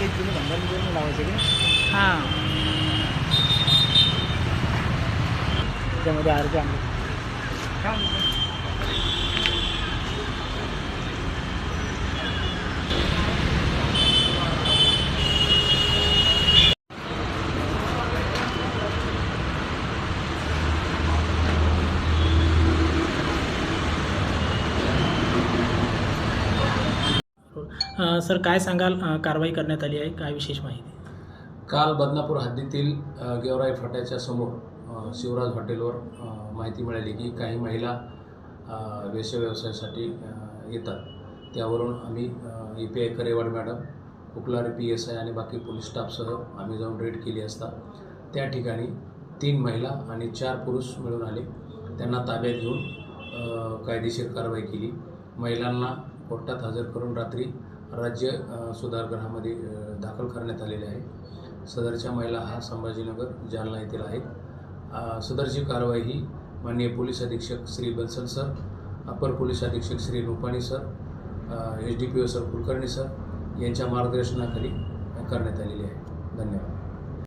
तुम्ही बंधन बिंधन लावायचे की हां त्याच्यामध्ये अर्ज आणले सर काय सांगाल? कारवाई करण्यात आली आहे. काय विशेष माहिती? काल बदनापूर हद्दीतील गेवराई फाट्याच्या समोर शिवराज हॉटेलवर माहिती मिळाली की काही महिला वेश व्यवसायासाठी येतात. त्यावरून आम्ही A P I Karewad madam Kuklari P S I आणि बाकी पोलीस स्टाफसह आम्ही जाऊन रेड केली असता. त्या ठिकाणी तीन महिला आणि चार पुरुष मिळून आले. त्यांना ताब्यात घेऊन कायदेशीर कारवाई केली. महिलांना कोर्टात हजर करून रात्री राज्य सुधारगृहामध्ये दाखल करण्यात आलेले आहे सदरच्या महिला हा संभाजीनगर जालना येथील आहेत. सदरची कारवाई ही माननीय पोलीस अधीक्षक श्री बन्सल सर अपर पोलीस अधीक्षक Shri Rupani sir H D P O sir Kulkarni sir यांच्या मार्गदर्शनाखाली करण्यात आलेली आहे. धन्यवाद.